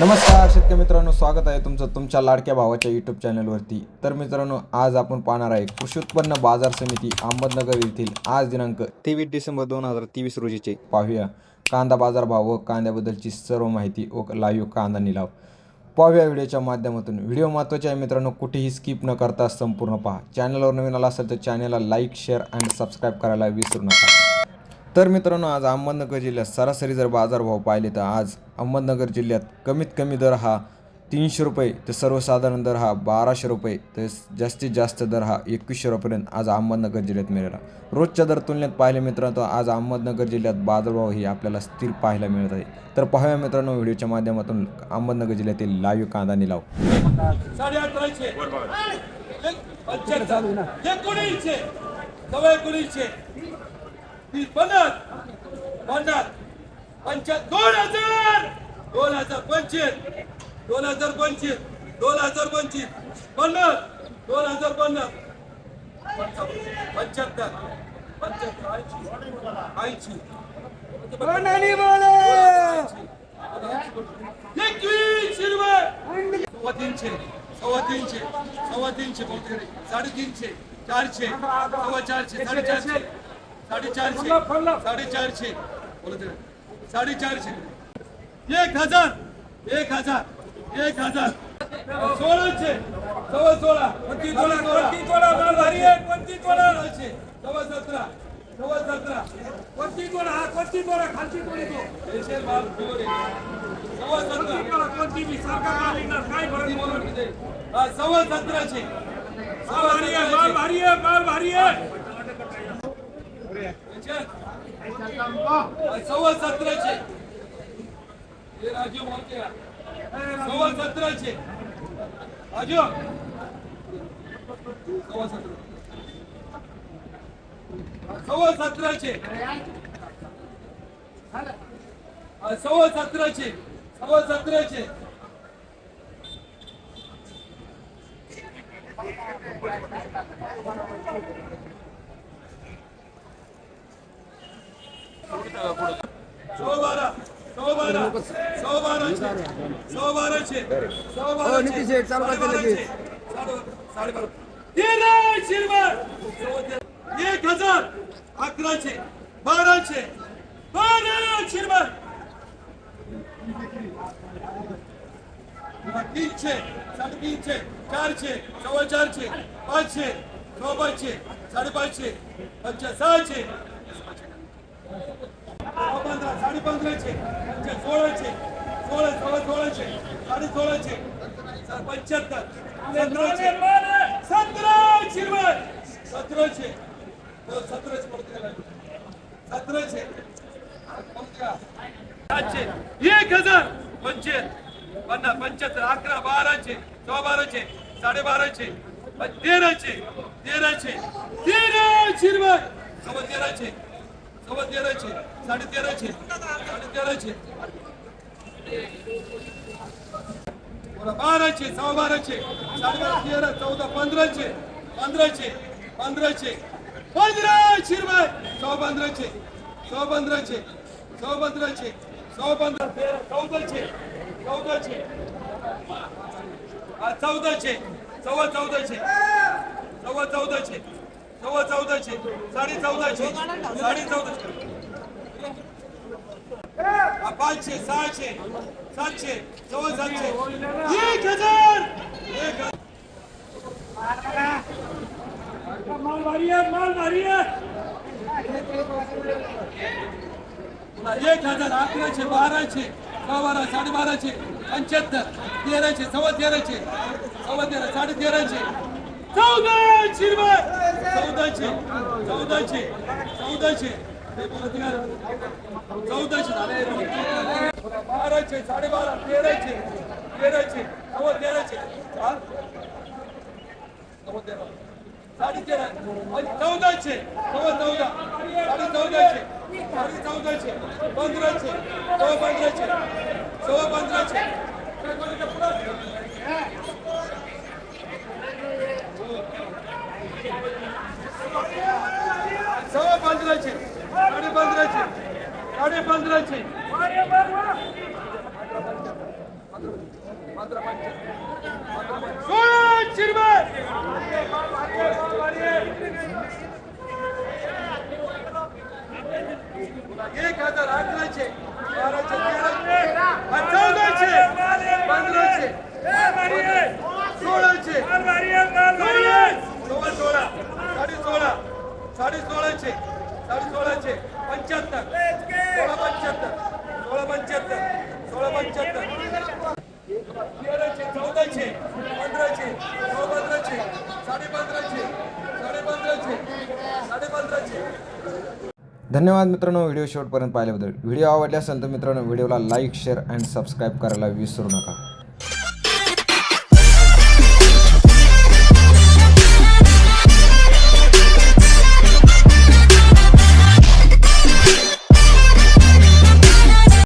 नमस्कार शेतकरी मित्रांनो स्वागत आहे तुमचं तुमच्या लाडक्या भावाच्या यूट्यूब चॅनलवरती तर मित्रांनो आज आपण पाहणार आहे कृषी उत्पन्न बाजार समिती अहमदनगर येथील आज दिनांक तेवीस डिसेंबर दोन हजार तेवीस रोजीचे. पाहूया. कांदा बाजार भाव व कांद्याबद्दलची सर्व माहिती व लाईव्ह कांदा निलाव पाहूया व्हिडिओच्या माध्यमातून. व्हिडिओ महत्त्वाचे आहे मित्रांनो कुठेही स्किप न करता संपूर्ण पहा. चॅनलवर नवीन आला असेल तर चॅनलला लाईक शेअर आणि सबस्क्राईब करायला विसरू नका. तर मित्रांनो आज अहमदनगर जिल्ह्यात सरासरी जर बाजारभाव पाहिले तर आज अहमदनगर जिल्ह्यात कमीत कमी दर हा तीनशे रुपये तर सर्वसाधारण दर हा बाराशे रुपये तर जास्तीत जास्त दर हा एकवीसशे रुपयेपर्यंत आज अहमदनगर जिल्ह्यात मिळाला. रोजच्या दर तुलनेत पाहिले मित्रांनो आज अहमदनगर जिल्ह्यात बाजारभाव ही आपल्याला स्थिर पाहायला मिळत आहे. तर पाहूया मित्रांनो व्हिडिओच्या माध्यमातून अहमदनगर जिल्ह्यातील लाईव्ह कांदा निलाव. साडे अठराशे पंच्याहत्तर एकोणीसशे तीस पन्नास पन्नास पंचायत दोन हजार. दोन हजार पंचवीस. दोन हजार पंचवीस. दोन हजार पंचवीस. पन्नास दोन हजार पन्नास पंचावन्न, पंच्याहत्तर. पंच्याहत्तर. ऐंशी. ऐंशी. एकवीसशे रुपये सव्वा तीनशे. सव्वा तीनशे. सव्वा तीनशे बहुतेक. साडेतीनशे. चारशे. सव्वा चारशे. साडेचारशे. साडेचारशे. साडेचारशे. साडेचारशे. एक हजार. एक हजार. एक हजार. सोळाशे. सव्वा सोळा. पंचवीस सोळा. पंचवीस सोळा भारी आहे पंचवीस सोळा सव्वा सतरा. सव्वा सतरा. पंचवीस सोळा हा पंचवीस सोळा खालची सोळी तो. देशे आहे. सव्वा सतरा. पंचवीस सारखा काय फरक हा सव्वा सतराशे. भारी आहे माल भारी आहे माल भारी आहे. सव्वा सतराशे हे राजू बोलते सव्वा सतराशे राजू. सव्वा सतरा सव्वा सतराशे हा, सव्वा सतराशे सव्वा सतराशे सव्वा बारा सव्वा बारा सव्वा बाराशे सव्वा बाराशे सव्वा बाराशे साडेबाराशे साडेबारा तेराशे रुपये एक हजार अकराशे बाराशे बाराशे रुपये तीनशे साडेतीनशे चारशे सव्वा चारशे पाचशे सव्वा पाचशे साडेपाचशे पंचा सहाशे पंधरा साडे पंधराशे पंचा सोळाशे सोळा सव्वा सोळाशे साडे सोळाशे सा- पंच्याहत्तर सतराशे सतराशे रुपये सतराशे हो, सतराशे पडते का नाही? सतराशे सातशे एक हजार पंचवीस पन्नास पंच्याहत्तर अकरा बाराशे सव्वा बाराशे साडे बाराशे तेराशे तेराशे तेराशे रुपये सव्वा तेराशे सव्वा तेराशे साडे तेराशे साडे तेराशे बोला, बाराशे सव्वा बाराशे साडे बारा तेरा चौदा पंधराशे पंधराशे पंधराशे पंधराशे रुपये सव्वा पंधराशे सव्वा पंधराशे सव्वा पंधराशे सव्वा पंधरा तेरा चौदाशे चौदाशे हा, चौदाशे सव्वा चौदाशे सव्वा चौदाशे सव्वा चौदाशे साडे चौदाशे साडे चौदाशे. पाचशे सहाशे सातशे जवळ सातशे. एक हजार! एक हजार. माल भारी माल भारी एक हजार अकराशे बाराशे सव्वा बारा साडे बाराशे पंच्याहत्तर तेराशे सव्वा तेराशे सव्वा तेरा साडे तेराशे चौदाशे रुपये. चौदाशे. चौदाशे. चौदाशे. हे चौदाशे बाराशे साडेबारा तेराशे. तेराशे. सव्वा तेराशे. हा? तेरा. साडे तेरा आणि चौदाशे. नव्वद चौदा. साडे चौदाशे साडे चौदाशे पंधराशे. सव्वा पंधराशे. सव्वा पंधराशे. સવા પંદર છે. સાડી પંદર છે. સાડી પંદર છે. માત્ર પંદર. धन्यवाद मित्रांनो व्हिडिओ शेवटपर्यंत पाहिल्याबद्दल. व्हिडिओ आवडला असेल तर मित्रांनो व्हिडिओला लाईक शेअर अँड सबस्क्राईब करायला विसरू नका.